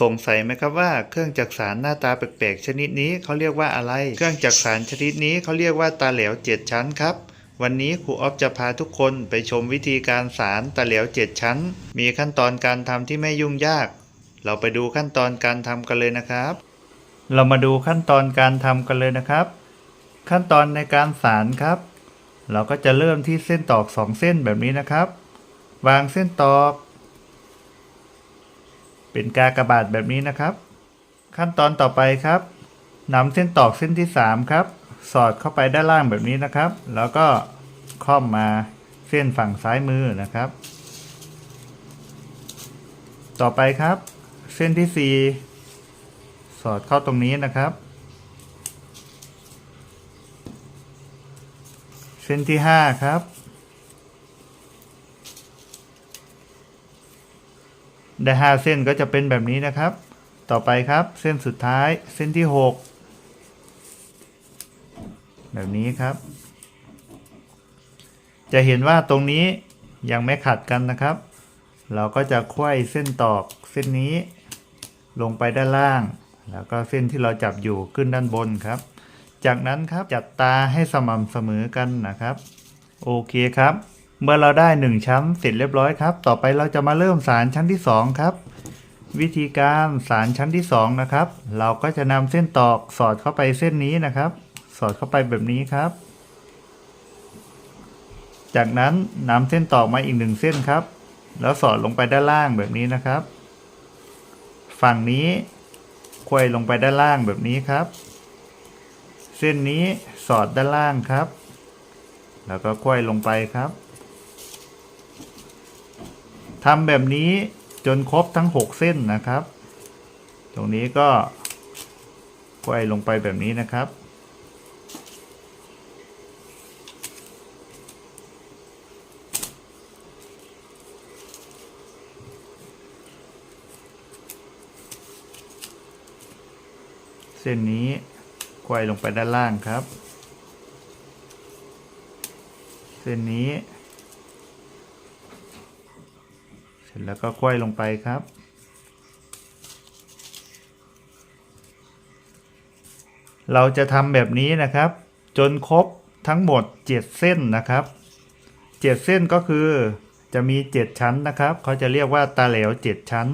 สงสัยไหมครับว่าเครื่องจักสารหน้าตาแปลกๆชนิดนี้เขาเรียกว่าอะไร เครื่องจักสารชนิดนี้เขาเรียกว่าตาเหลวเจ็ดชั้นครับ วันนี้ครูออฟจะพาทุกคนไปชมวิธีการสารตาเหลวเจ็ดชั้น มีขั้นตอนการทำที่ไม่ยุ่งยาก เราไปดูขั้นตอนการทำกันเลยนะครับ เรามาดูขั้นตอนการทำกันเลยนะครับ ขั้นตอนในการสารครับ เราก็จะเริ่มที่เส้นตอกสองเส้นแบบนี้นะครับ วางเส้นตอก เป็นกากบาทแบบนี้นะครับ ขั้นตอนต่อไปครับนำเส้นตอกเส้นที่ 3 ครับ สอดเข้าไปด้านล่างแบบนี้นะครับ แล้วก็ค่อมมาเส้นฝั่งซ้ายมือนะครับ ต่อไปครับ เส้นที่ 4 สอดเข้าตรงนี้นะครับ เส้นที่ 5 ครับ ได้ห้าเส้นก็จะเป็นแบบนี้นะครับ ต่อไปครับเส้นสุดท้ายเส้นที่หกแบบนี้ครับ จะเห็นว่าตรงนี้ยังไม่ขัดกันนะครับ เราก็จะควยเส้นตอกเส้นนี้ ลงไปด้านล่าง แล้วก็เส้นที่เราจับอยู่ขึ้นด้านบนครับ จากนั้นครับจัดตาให้สม่ำเสมอกันนะครับ โอเคครับ เมื่อเราได้ 1 ชั้นเสร็จเรียบร้อยครับ ต่อไปเราจะมาเริ่มสารชั้นที่ 2 ครับ วิธีการสารชั้นที่ 2 นะครับ เราก็จะนำเส้นตอกสอดเข้าไปเส้นนี้นะครับ สอดเข้าไปแบบนี้ครับ จากนั้นนำเส้นตอกมาอีกหนึ่งเส้นครับ แล้วสอดลงไปด้านล่างแบบนี้นะครับ ฝั่งนี้ควยลงไปด้านล่างแบบนี้ครับ เส้นนี้สอดด้านล่างครับ แล้วก็ควยลงไปครับ ทำแบบนี้จนครบทั้ง 6 เส้นนะครับ ตรงนี้ก็ควยลงไปแบบนี้นะครับ เส้นนี้ควยลงไปด้านล่างครับ เส้นนี้ เส ร็จแล้วก็ควยลงไปครับ เราจะทำแบบนี้นะครับ จนครบทั้งหมด 7 เส้นนะครับ 7 เส้นก็คือจะมี 7 ชั้นนะครับเขาจะเรียกว่าตาเหลว 7 ชั้น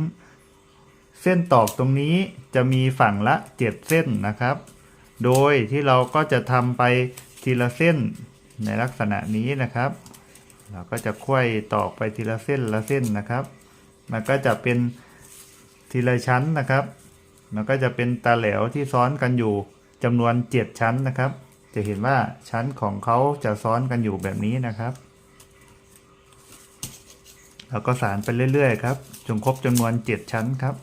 เส้นตอกตรงนี้จะมีฝั่งละ 7 เส้นนะครับ โดยที่เราก็จะทำไปทีละเส้นในลักษณะนี้นะครับ เราก็จะค่อยตอกไปทีละเส้นละเส้นนะครับ มันก็จะเป็นทีละชั้นนะครับ มันก็จะเป็นตาแหลวที่ซ้อนกันอยู่จำนวน 7 ชั้นนะครับ จะเห็นว่าชั้นของเขาจะซ้อนกันอยู่แบบนี้นะครับเราก็สานไปเรื่อยๆครับจนครบจำนวน 7 ชั้นครับ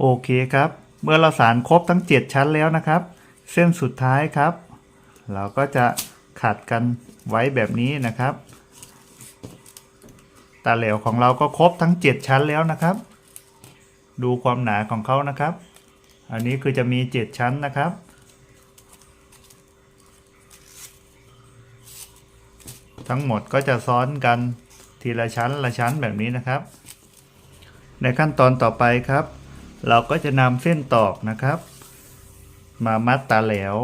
โอเคครับ เมื่อเราสารครบทั้ง 7 ชั้นแล้วนะครับ เส้นสุดท้ายครับ เราก็จะขัดกันไว้แบบนี้นะครับตาเหลวของเราก็ครบทั้ง 7 ชั้นแล้วนะครับ ดูความหนาของเขานะครับ อันนี้คือจะมี 7 ชั้นนะครับทั้งหมดก็จะซ้อนกันทีละชั้นละชั้นแบบนี้นะครับ ในขั้นตอนต่อไปครับ เราก็จะนำเส้นตอกนะครับ มามัดตาแหลว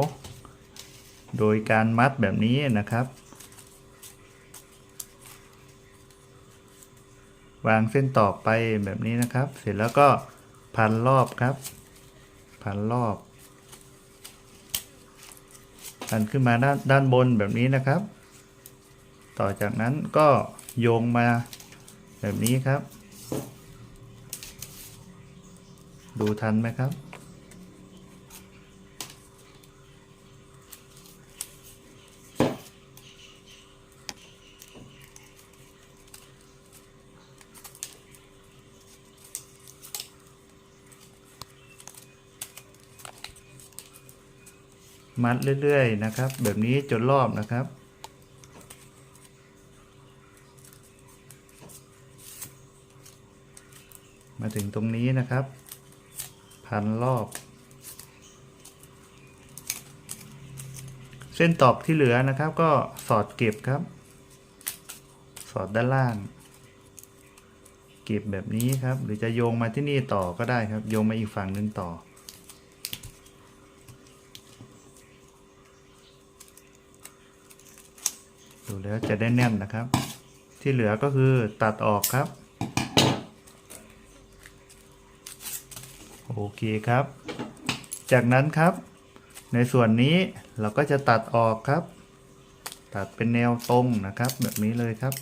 โดยการมัดแบบนี้นะครับ วางเส้นตอกไปแบบนี้นะครับ เสร็จแล้วก็พันรอบครับ พันรอบพันขึ้นมาด้านด้านบนแบบนี้นะครับ ต่อจากนั้นก็โยงมาแบบนี้ครับ ดูทันไหมครับ มัดเรื่อยๆนะครับ แบบนี้จนรอบนะครับมาถึงตรงนี้นะครับ พันรอบ เส้นตอกที่เหลือนะครับ ก็สอดเก็บครับ สอดด้านล่าง เก็บแบบนี้ครับ หรือจะโยงมาที่นี่ต่อก็ได้ครับ โยงมาอีกฝั่งหนึ่งต่อดูแล้วจะได้แน่นนะครับ ที่เหลือก็คือตัดออกครับ โอเคครับ จากนั้นครับ ในส่วนนี้เราก็จะตัดออกครับ ตัดเป็นแนวตรงนะครับ แบบนี้เลยครับ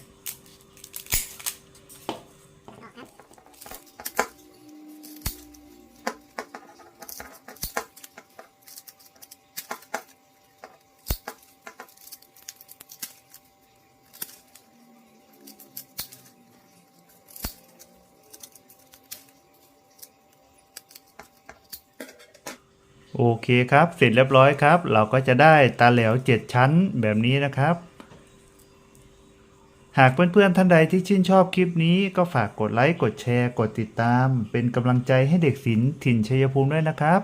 โอเคครับ เสร็จเรียบร้อยครับ เราก็จะได้ตาแหลว 7 ชั้นแบบนี้นะครับ หากเพื่อนๆท่านใดที่ชื่นชอบคลิปนี้ก็ฝากกดไลค์ กดแชร์ กดติดตาม เป็นกำลังใจให้เด็กศิลป์ถิ่นชัยภูมิด้วยนะครับ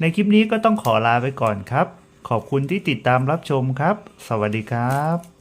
ในคลิปนี้ก็ต้องขอลาไปก่อนครับ ขอบคุณที่ติดตามรับชมครับ สวัสดีครับ